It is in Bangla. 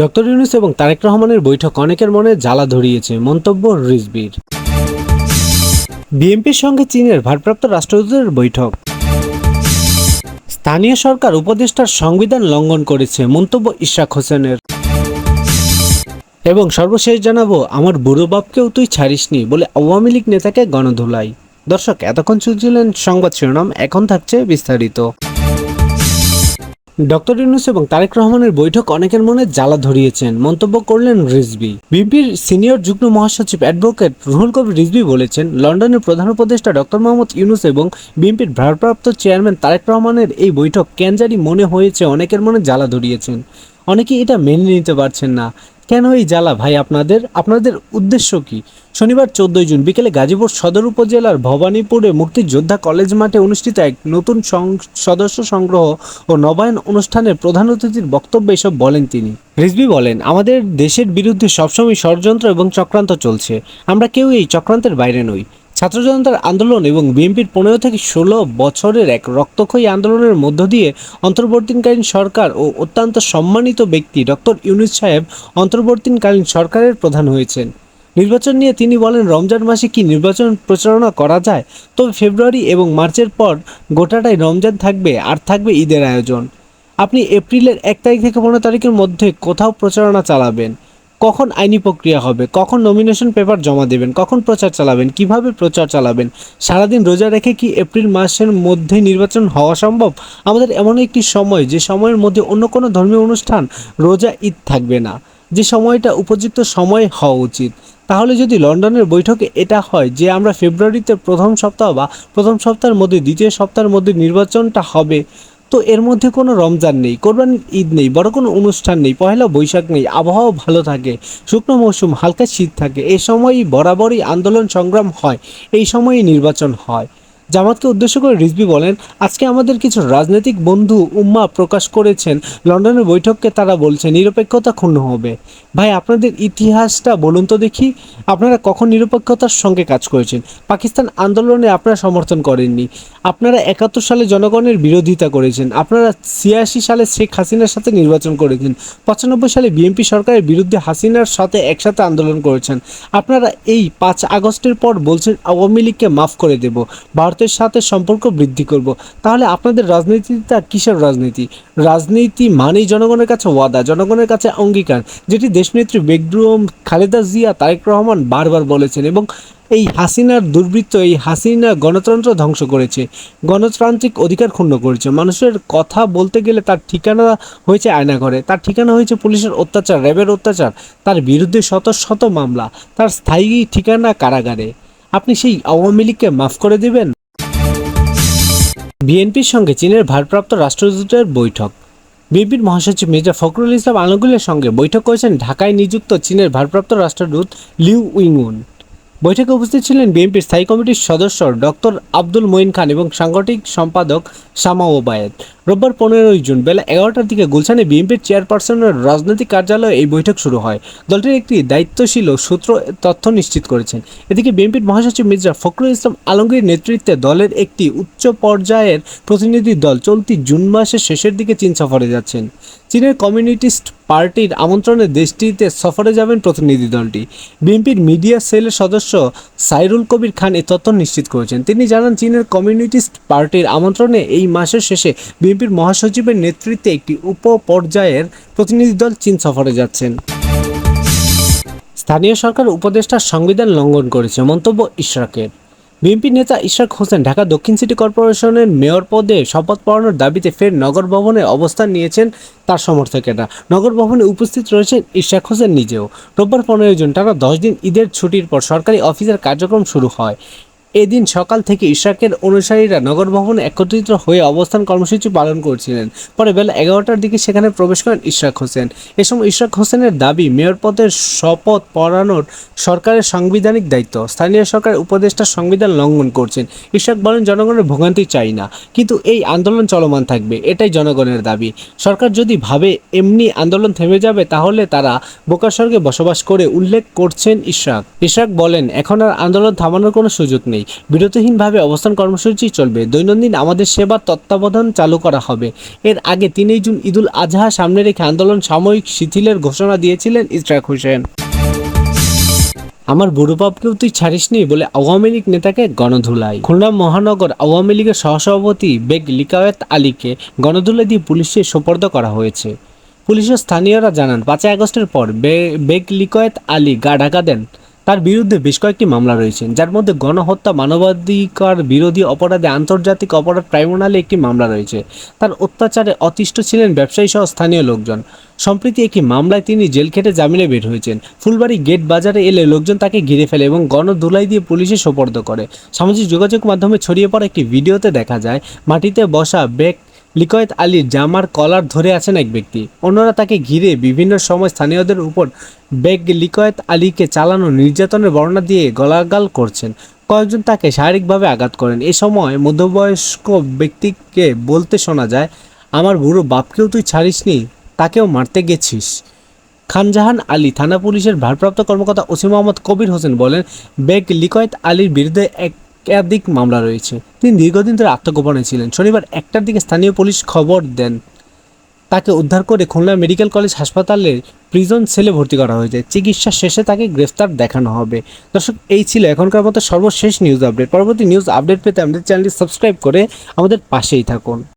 ডক্টর ইউনুস এবং তারেক রহমানের বৈঠক অনেকের মনে জ্বালা ধরিয়েছে, মন্তব্য রিজবির। বিএনপির সঙ্গে চীনের ভারপ্রাপ্ত রাষ্ট্রদূতের বৈঠক। স্থানীয় সরকার উপদেষ্টার সংবিধান লঙ্ঘন করেছে, মন্তব্য ইশাক হোসেনের। এবং সর্বশেষ জানাব, আমার বুড়ো বাপকেও তুই ছাড়িসনি বলে আওয়ামী লীগ নেতাকে গণধুলাই। দর্শক, এতক্ষণ শুনছিলেন সংবাদ শিরোনাম, এখন থাকছে বিস্তারিত। ডক্টর ইউনুস এবং তারেক রহমানের বৈঠক অনেকের মনে জ্বালা ধরিয়েছেন। মন্তব্য করলেন রিজবি বিএনপির সিনিয়র যুগ্ম মহাসচিব অ্যাডভোকেট রুহুল কবির রিজবি বলেছেন, লন্ডনের প্রধান উপদেষ্টা ডক্টর মোহাম্মদ ইউনুস এবং বিএনপির ভারপ্রাপ্ত চেয়ারম্যান তারেক রহমানের এই বৈঠক কেন জানি মনে হয়েছে, অনেকের মনে জ্বালা ধরিয়েছেন। অনেকে এটা মেনে নিতে পারছেন না। কেন এই জ্বালা? ভাই, আপনাদের আপনাদের উদ্দেশ্য কি? শনিবার চোদ্দই জুন বিকেলে গাজীপুর সদর উপজেলার ভবানীপুরে মুক্তিযোদ্ধা কলেজ মাঠে অনুষ্ঠিত এক নতুন সদস্য সংগ্রহ ও নবায়ন অনুষ্ঠানের প্রধান অতিথির বক্তব্যে এসব বলেন তিনি। রিজবি বলেন, আমাদের দেশের বিরুদ্ধে সবসময় ষড়যন্ত্র এবং চক্রান্ত চলছে। আমরা কেউ এই চক্রান্তের বাইরে নই। ছাত্র জনতার আন্দোলন এবং বিএনপির পনেরো থেকে ষোলো বছরের এক রক্তক্ষয়ী আন্দোলনের মধ্য দিয়ে অন্তর্বর্তীকালীন সরকার ও অত্যন্ত সম্মানিত ব্যক্তি ডক্টর ইউনুস সাহেব অন্তর্বর্তীকালীন সরকারের প্রধান হয়েছেন। নির্বাচন নিয়ে তিনি বলেন, রমজান মাসে কি নির্বাচন প্রচারণা করা যায়? তবে ফেব্রুয়ারি এবং মার্চের পর গোটাটাই রমজান থাকবে, আর থাকবে ঈদের আয়োজন। আপনি এপ্রিলের এক তারিখ থেকে পনেরো তারিখের মধ্যে কোথাও প্রচারণা চালাবেন। কখন আইনি প্রক্রিয়া হবে? কখন নমিনেশন পেপার জমা দেবেন? কখন প্রচার চালাবেন? কীভাবে প্রচার চালাবেন? সারাদিন রোজা রেখে কি এপ্রিল মাসের মধ্যে নির্বাচন হওয়া সম্ভব? আমাদের এমন একটি সময়, যে সময়ের মধ্যে অন্য কোনো ধর্মীয় অনুষ্ঠান রোজা ঈদ থাকবে না। যে সময়টা উপযুক্ত সময় হওয়া উচিত। তাহলে যদি লন্ডনের বৈঠকে এটা হয়, যে আমরা ফেব্রুয়ারিতে প্রথম সপ্তাহ বা প্রথম সপ্তাহের মধ্যে, দ্বিতীয় সপ্তাহের মধ্যে নির্বাচনটা হবে তো এর মধ্যে কোনো রমজান নেই কোরবানির ঈদ নেই, বড় কোনো অনুষ্ঠান নেই, পহেলা বৈশাখ নেই আবহাওয়া ভালো থাকে, শুকনো মৌসুম, হালকা শীত থাকে, এ সময়ই বরাবরই আন্দোলন সংগ্রাম হয়, এই সময়ই নির্বাচন হয়। জামাতকে উদ্দেশ্য করে রিজবি বলেন, আজকে আমাদের কিছু রাজনৈতিক বন্ধু উম্মা প্রকাশ করেছেন, লন্ডনের বৈঠককে তারা বলছে নিরপেক্ষতা ক্ষুণ্ণ হবে। ভাই, আপনাদের ইতিহাসটা বলুন তো দেখি, আপনারা কখন নিরপেক্ষতার সঙ্গে কাজ করেছেন? পাকিস্তান আন্দোলনে আপনারা সমর্থন করেননি। আপনারা একাত্তর সালে জনগণের বিরোধিতা করেছেন। আপনারা ছিয়াশি সালে শেখ হাসিনার সাথে নির্বাচন করেছেন। পঁচানব্বই সালে বিএনপি সরকারের বিরুদ্ধে হাসিনার সাথে একসাথে আন্দোলন করেছেন। আপনারা এই পাঁচ আগস্টের পর বলছেন, আওয়ামী লীগকে মাফ করে দেব, ভারতের সাথে সম্পর্ক বৃদ্ধি করব। তাহলে আপনাদের রাজনীতিটা কিসের রাজনীতি? রাজনীতি মানেই জনগণের কাছে ওয়াদা, জনগণের কাছে অঙ্গীকার, যেটি দেশনেত্রী বেগম খালেদা জিয়া তারেক রহমান বারবার বলেছেন এবং এই হাসিনার দুর্বৃত্ত, এই হাসিনা গণতন্ত্র ধ্বংস করেছে, গণতান্ত্রিক অধিকার ক্ষুণ্ণ করেছে। মানুষের কথা বলতে গেলে তার ঠিকানা হয়েছে আয়না আয়নাঘরে, তার ঠিকানা হয়েছে পুলিশের অত্যাচার, র্যাবের অত্যাচার, তার বিরুদ্ধে শত শত মামলা, তার স্থায়ী ঠিকানা কারাগারে। আপনি সেই আওয়ামী লীগকে মাফ করে দেবেন? বিএনপির সঙ্গে চীনের ভারপ্রাপ্ত রাষ্ট্রদূতের বৈঠক। বিএনপির মহাসচিব মির্জা ফখরুল ইসলাম আলমগুলের সঙ্গে বৈঠক করেছেন ঢাকায় নিযুক্ত চীনের ভারপ্রাপ্ত রাষ্ট্রদূত লিউ উইংউন। বৈঠকে উপস্থিত ছিলেন বিএনপির স্থায়ী কমিটির সদস্য ডক্টর আব্দুল মঈন খান এবং সাংগঠনিক সম্পাদক শামা ওবায়েদ। রোববার পনেরোই জুন বেলা এগারোটার দিকে গুলশানে বিএনপির চেয়ারপারসনের রাজনৈতিক কার্যালয়ে এই বৈঠক শুরু হয়। দলটির একটি দায়িত্বশীল সূত্র তথ্য নিশ্চিত করেছেন। এদিকে বিএনপির মহাসচিব মির্জা ফখরুল ইসলাম আলমগীর নেতৃত্বে দলের একটি উচ্চ পর্যায়ের প্রতিনিধি দল চলতি জুন মাসের শেষের দিকে চীন সফরে যাচ্ছেন। চীনের কমিউনিস্ট পার্টির আমন্ত্রণে দেশটিতে সফরে যাবেন প্রতিনিধি দলটি। বিএনপির মিডিয়া সেলের সদস্য সাইরুল কবির খান এ তথ্য নিশ্চিত করেছেন। তিনি জানান, চীনের কমিউনিস্ট পার্টির আমন্ত্রণে এই মাসের শেষে বিএনপির মহাসচিবের নেতৃত্বে একটি উপ পর্যায়ের প্রতিনিধি দল চীন সফরে যাচ্ছেন। স্থানীয় সরকার উপদেষ্টার সংবিধান লঙ্ঘন করেছে, মন্তব্য ইশরাকের। বিএনপি নেতা ইশরাক হোসেন ঢাকা দক্ষিণ সিটি কর্পোরেশনের মেয়র পদে শপথ পড়ানোর দাবিতে ফের নগর ভবনে অবস্থান নিয়েছেন তার সমর্থকেরা। নগর ভবনে উপস্থিত রয়েছেন ইশরাক হোসেন নিজেও। রোববার পনেরোই জুন টানা দশ দিন ঈদের ছুটির পর সরকারি অফিসের কার্যক্রম শুরু হয়। এদিন সকাল থেকে ইশরাকের অনুসারীরা নগর ভবনে একত্রিত হয়ে অবস্থান কর্মসূচি পালন করছিলেন। পরে বেলা এগারোটার দিকে সেখানে প্রবেশ করেন ইশরাক হোসেন। এ সময় ইশরাক হোসেনের দাবি, মেয়র পদের শপথ পড়ানোর সরকারের সাংবিধানিক দায়িত্ব। স্থানীয় সরকার উপদেষ্টা সংবিধান লঙ্ঘন করছেন। ইশরাক বলেন, জনগণের ভোগান্তি চাই না, কিন্তু এই আন্দোলন চলমান থাকবে, এটাই জনগণের দাবি। সরকার যদি ভাবে এমনি আন্দোলন থেমে যাবে, তাহলে তারা বোকার বসবাস করে উল্লেখ করছেন ইশরাক ইশরাক বলেন, এখন আর আন্দোলন থামানোর কোনো সুযোগ নেই। নেই বিরতিহীনভাবে অবস্থান কর্মসূচি চলবে। দৈনন্দিন আমাদের সেবা তত্ত্বাবধান চালু করা হবে। এর আগে তিনই জুন ঈদুল আজহা সামনে রেখে আন্দোলন সাময়িক শিথিলের ঘোষণা দিয়েছিলেন ইশরাক হোসেন। আমার বুড়ো বাপকেও তুই ছাড়িসনি বলে আওয়ামী লীগ নেতাকে গণধুলাই খুলনা মহানগর আওয়ামী লীগের সহসভাপতি বেগ লিকায়েত আলীকে গণধুলাই দিয়ে পুলিশে সোপর্দ করা হয়েছে। পুলিশের স্থানীয়রা জানান, পাঁচই আগস্টের পর বেগ লিকায়েত আলী গা ঢাকা দেন। তার বিরুদ্ধে বেশ কয়েকটি মামলা রয়েছে, যার মধ্যে গণহত্যা, মানবাধিকার বিরোধী অপরাধে আন্তর্জাতিক অপরাধ ট্রাইব্যুনালে একটি মামলা রয়েছে। তার অত্যাচারে অতিষ্ঠ ছিলেন ব্যবসায়ী সহ স্থানীয় লোকজন। সম্প্রতি একটি মামলায় তিনি জেল খেটে জামিনে বের হয়েছেন। ফুলবাড়ি গেট বাজারে এলে লোকজন তাকে ঘিরে ফেলে এবং গণধুলাই দিয়ে পুলিশে সোপর্দ করে। সামাজিক যোগাযোগ মাধ্যমে ছড়িয়ে পড়া একটি ভিডিওতে দেখা যায়, মাটিতে বসা বেগ লিকয়েত আলীর জামার কলার ধরে আছেন এক ব্যক্তি। অন্যরা তাকে ঘিরে বিভিন্ন সময় স্থানীয়দের উপর বেগ লিকয়েত আলীকে চালানো নির্যাতনের বর্ণনা দিয়ে গলাগাল করছেন। কয়েকজন তাকে শারীরিকভাবে আঘাত করেন। এ সময় মধ্যবয়স্ক ব্যক্তিকে বলতে শোনা যায়, আমার বুড়ো বাপকেও তুই ছাড়িসনি, তাকেও মারতে গেছিস। খানজাহান আলী থানা পুলিশের ভারপ্রাপ্ত কর্মকর্তা ওসি মোহাম্মদ কবির হোসেন বলেন, বেগ লিকয়েত আলীর বিরুদ্ধে একাধিক মামলা রয়েছে। তিনি দীর্ঘদিন ধরে আত্মগোপনে ছিলেন। শনিবার একটার দিকে স্থানীয় পুলিশ খবর দেন। তাকে উদ্ধার করে খুলনা মেডিকেল কলেজ হাসপাতালের প্রিজন সেলে ভর্তি করা হয়েছে। চিকিৎসা শেষে তাকে গ্রেফতার দেখানো হবে। দর্শক, এই ছিল এখনকার মতো সর্বশেষ নিউজ আপডেট পরবর্তী নিউজ আপডেট পেতে আমাদের চ্যানেলটি সাবস্ক্রাইব করে আমাদের পাশেই থাকুন।